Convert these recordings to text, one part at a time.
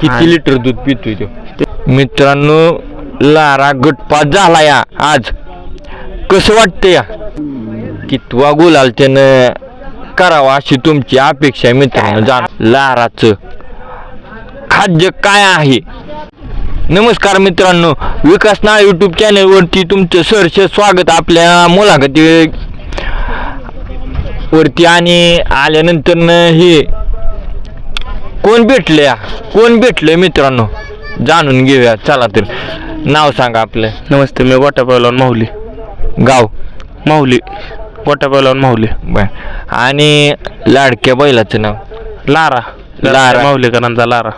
किती लिटर दूध पितोय तो? मित्रांनो लारा गटपात झाला या आज. कसं वाटतं या? कितवा गुलाल त्यानं करावा अशी तुमची अपेक्षा मित्रांनो. जाण लाराचं खाद्य काय आहे? नमस्कार मित्रांनो विकास नाळ यूट्यूब चॅनलवरती तुमचं सहर्ष स्वागत. आपल्या मुलाखती वरती आणि आल्यानंतर हे कोण भेटले या? कोण भेटले मित्रांनो? जाणून घेऊया. चला तर. नाव सांगा आपलं. नमस्ते मी गोट्या पैलवान माहुली. गाव? माहुली. पैलवान माहुली. बर. आणि लाडक्या बैलाचं नाव? लारा. लारा. माहुलीकरांचा लारा.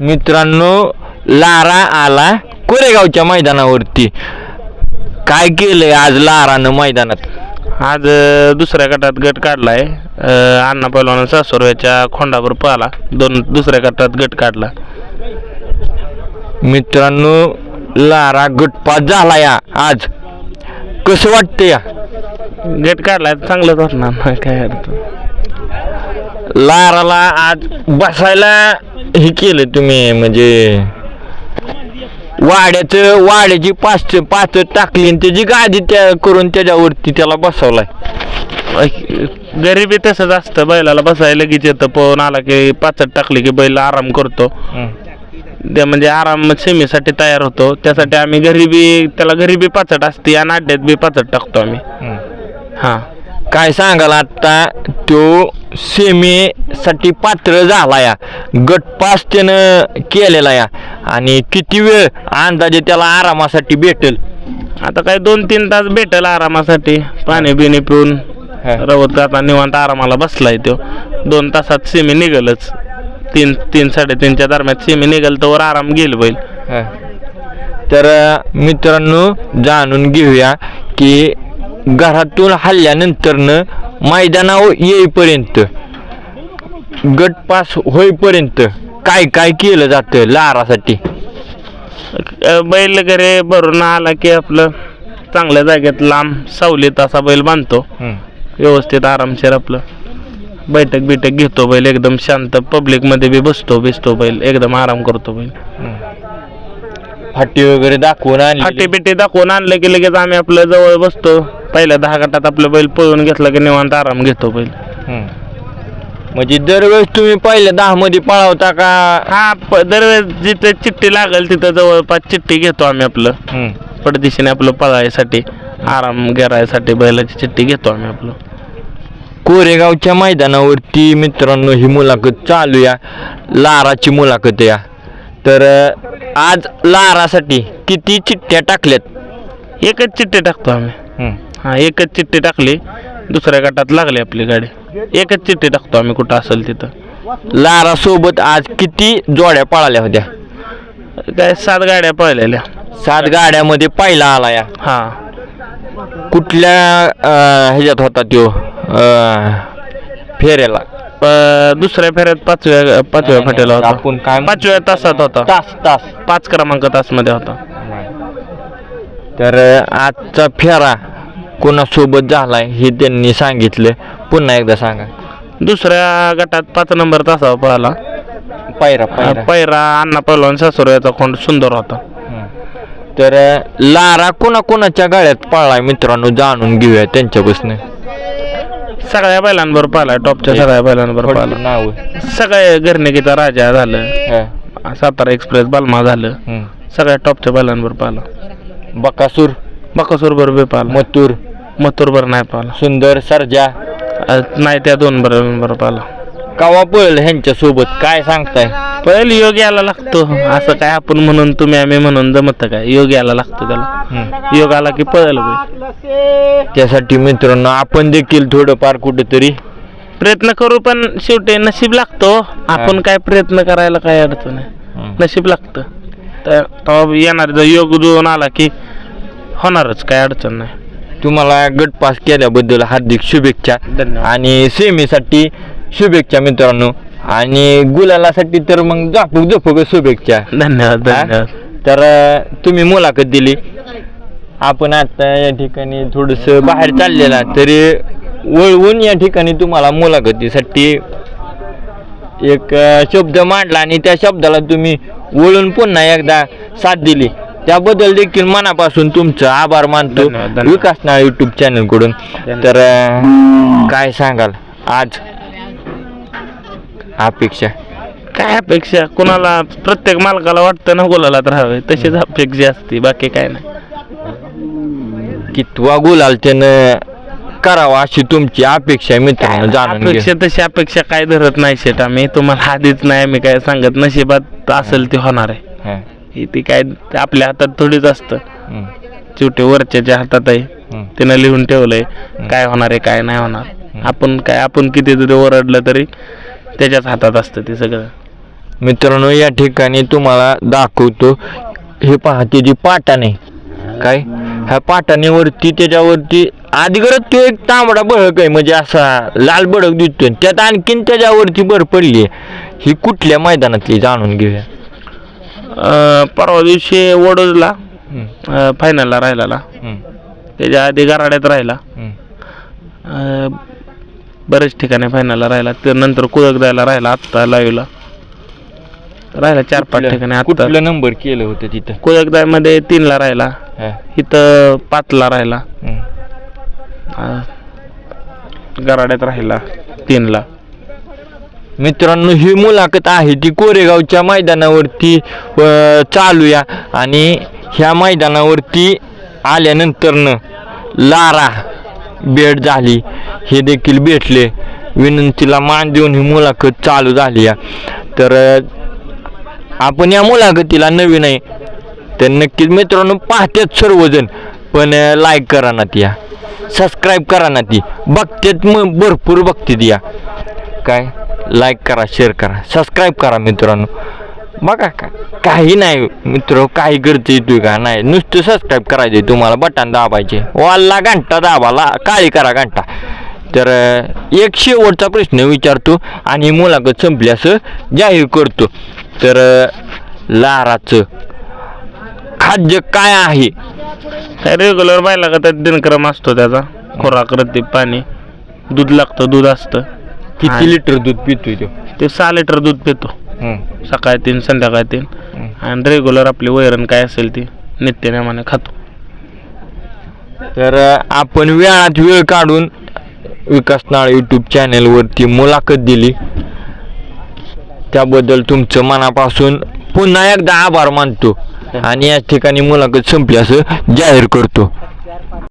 मित्रांनो लारा आला कोरेगावच्या मैदानावरती. काय केलंय आज लारानं मैदानात? आज दुसऱ्या गटात गट काढलाय. अ, अण्णा पैलवान सासुरव्याच्या खोंडावर पळाला दोन दुसऱ्या गटात गट काढला. मित्रांनो लारा गटपात झाला या आज. कसं वाटतं या? गट काढलाय तर चांगलंच वाटणार नाही काय अर्थ. लाराला आज बसायला हे केलं तुम्ही म्हणजे वाड्याचं वाड्याची पाच पाच टाकली आणि त्याची गादी त्या करून त्याच्यावरती त्याला बसवलाय. गरिबी तसंच असतं बैलाला बसायला लगेच येतं पळून आला की पाचट टाकली की बैल आराम करतो. ते म्हणजे आराम सेमीसाठी तयार होतो. त्यासाठी आम्ही गरिबी त्याला गरिबी पाचट असते आणि अड्ड्यात बी पाचट टाकतो आम्ही. हां. काय सांगाल आता तो सेमीसाठी पात्र झाला या. गटपास त्यानं केलेला या. आणि किती वेळ अंदाजे त्याला आरामासाठी भेटेल? आता काय दोन तीन तास भेटेल आरामासाठी पाणी बिणी पिऊन रवत आता निवांत आरामाला बसलाय तो. दोन तासात सेमी निघलच. तीन तीन साडेतीनच्या दरम्यान सेमी निघल तर आराम गेल बैल. तर मित्रांनो जाणून घेऊया की घरातून हल्ल्यानंतरनं मैदानावर येईपर्यंत गटपास होईपर्यंत काय काय केलं जातं लारासाठी? अ, बैल घरी भरून आला की आपलं चांगल्या जागेत लांब सावलीत असा बैल बांधतो. व्यवस्थित आरामशीर आपलं बैठक बिठक घेतो बैल एकदम शांत पब्लिकमध्ये बी बसतो बिसतो बैल एकदम आराम करतो बैल. फाटी वगैरे दाखवून फाटी आणली बिटी दाखवून आणलं की लगेच आम्ही आपल्या जवळ बसतो. पहिल्या दहा गटात आपलं बैल पळून घेतला की निवांत आराम घेतो बैल. हम्म. म्हणजे दरवेळेस तुम्ही पहिल्या दहा मध्ये पळावता का? हा प- दरवेळेस जिथे चिठ्ठी लागेल तिथं जवळपास चिठ्ठी घेतो आम्ही आपलं. हम्म. पडदिशीने आपलं पळायसाठी आराम घेरायसाठी बैलाची चिठ्ठी घेतो आम्ही आपलं. कोरेगावच्या मैदानावरती मित्रांनो ही मुलाखत चालू या. लाराची मुलाखत या. तर अं, आज लारासाठी किती चिठ्ठ्या टाकल्यात? एकच चिठ्ठी टाकतो आम्ही. हा एकच चिठ्ठी टाकली. दुसऱ्या गटात लागली आपली गाडी. एकच चिठ्ठी टाकतो आम्ही कुठं असेल तिथं. लारा सोबत आज किती जोड्या पळाल्या होत्या? काय सात गाड्या पळलेल्या. सात गाड्यामध्ये पहिला आला या. हा. कुठल्या ह्याच्यात होता त्यो? फेऱ्याला. दुसऱ्या फेऱ्यात पाचव्या पाचव्या फाट्याला होता. आपण काय? पाचव्या तासात होता. तास तास. पाच क्रमांक तासमध्ये होता. तर आजचा फेरा कोणासोबत झालाय हे त्यांनी सांगितलं. पुन्हा एकदा सांगा. दुसऱ्या गटात पाच नंबर तासावर पळाला. पायरा पायरा पैरा अण्णा पहलवान सासुऱ्याचा खोंड सुंदर होता. तर लारा कोणा कोणाच्या गाड्यात पळलाय मित्रांनो जाणून घेऊया त्यांच्यापासून. सगळ्या बैलांवर पाहिला टॉपच्या सगळ्या बैलांवर पाहिला नाव. सगळ्या घरनिकीचा राजा झालं. सातारा एक्सप्रेस बालमा झालं. सगळ्या टॉपच्या बैलांवर पाहिला बकासूर. बकासूर बरोबर पाहिला मथुर. मथुर बरं नाही पाहिला. सुंदर सर्जा. अ, नाही त्या दोन बरोबर पाहिला. कवा पळल ह्यांच्या सोबत? काय सांगताय? पहिले योग यायला लागतो. असं काय आपण म्हणून तुम्ही आम्ही म्हणून जमत काय योग यायला लागतो त्याला. योग आला की पळेल त्यासाठी मित्रांनो आपण देखील थोडंफार कुठेतरी प्रयत्न करू पण शेवटी नशीब लागतो आपण काय प्रयत्न करायला काय अडचण आहे नशीब लागतं. तर तेव्हा येणार जर योग जुळून आला की होणारच काय अडचण नाही. तुम्हाला गट पास केल्याबद्दल हार्दिक शुभेच्छा. धन्यवाद. आणि सेमीसाठी शुभेच्छा मित्रांनो. आणि गुलालासाठी तर मग झापूक झोपूक शुभेच्छा. धन्यवाद हा? तर अं, तुम्ही मुलाखत दिली. आपण आता या ठिकाणी थोडस बाहेर चाललेला तरी वळवून या ठिकाणी तुम्हाला मुलाखतीसाठी एक अ, शब्द मांडला आणि त्या शब्दाला तुम्ही वळून पुन्हा एकदा साथ दिली. त्याबद्दल देखील मनापासून तुमचं आभार मानतो. धन्यवाद, धन्यवाद. विकास नाळ युट्यूब चॅनलकडून. तर अ, काय सांगाल? आज अपेक्षा? काय अपेक्षा? कोणाला प्रत्येक मालकाला वाटतं ना गोलाला राहावे तशीच अपेक्षा असते बाकी काय नाही. कितवा गुलाल त्यानं करावा अशी तुमची अपेक्षा मित्रांनो जाणून अपेक्षा तशी अपेक्षा काय धरत नाही शेट आम्ही. तुम्हाला आधीच नाही आम्ही काय सांगत नशिबात असेल ते होणार आहे. हा. हे ते काय ते आपल्या हातात थोडीच असतं. हम्म. शेवटी वरच्याच्या हातात आहे हम्म. त्यानं लिहून ठेवलंय काय होणार आहे काय नाही होणार. आपण काय आपण किती जरी ओरडलं तरी त्याच्याच हातात असतं ते सगळं. मित्रांनो या ठिकाणी तुम्हाला दाखवतो हे पहा त्याची पाटाने काय? ह्या पाटानेवरती त्याच्यावरती आधीगरच तो एक तांबडा बळक आहे म्हणजे असा लाल बडक दिसतोय. त्यात आणखीन त्याच्यावरती भर पडली आहे. ही कुठल्या मैदानातली जाणून घेऊया. अं, परवा दिवशी वडोदला हम्म, फायनलला राहिला हम्म, त्याच्या आधी गराड्यात राहिला. हम्म. अं, बरेच ठिकाणी फायनलला राहिला. त्यानंतर कुदक द्यायला राहिला आत्ता लाईव्हला राहिला चार पाच ठिकाणी आत्ता. कुठलं नंबर केलं होतं तिथं? कुदकमध्ये तीनला राहिला. हा, इथं पाचला राहिला. हम्म. अं, गराड्यात राहिला तीनला मित्रांनो ही मुलाखत आहे ती कोरेगावच्या मैदानावरती चालू चालूया. आणि ह्या मैदानावरती आल्यानंतरनं लारा भेट झाली. हे देखील भेटले. विनंतीला मान देऊन ही मुलाखत चालू झाली या तर आपण या मुलाखतीला नवीन आहे. तर नक्कीच मित्रांनो पाहतात सर्वजण. पण लाईक करा ना ती या. सबस्क्राईब करा ना ती. बघतात मग भरपूर बघतात या. काय? लाईक करा शेअर करा सबस्क्राईब करा मित्रांनो. बघा का काही नाही मित्र काही करता येतोय का नाही. नुसतं सबस्क्राईब करायचे तुम्हाला बटन दाबायचे. वाला घंटा दाबाला काळी करा घंटा. तर एक शेवटचा प्रश्न विचारतो आणि मुलाखत संपल्यास असं जाहीर करतो. तर लाराचं खाद्य काय आहे? रेग्युलर बायला का त्यात दिनक्रम असतो त्याचा? खोराक रत्ती पाणी. दूध लागतं दूध असतं. किती लिटर दूध पितोय तो? ते सहा लिटर दूध पितो. हम्म, सकाळी तीन संध्याकाळी तीन. आणि रेग्युलर आपली वैरण काय असेल ती नित्यनेमाने खातो. तर अ, आपण वेळात वेळ काढून विकास नाळ यूट्यूब चॅनेलवरती मुलाखत दिली. त्याबद्दल तुमचं मनापासून पुन्हा एकदा आभार मानतो. आणि या ठिकाणी मुलाखत संपली असं जाहीर करतो.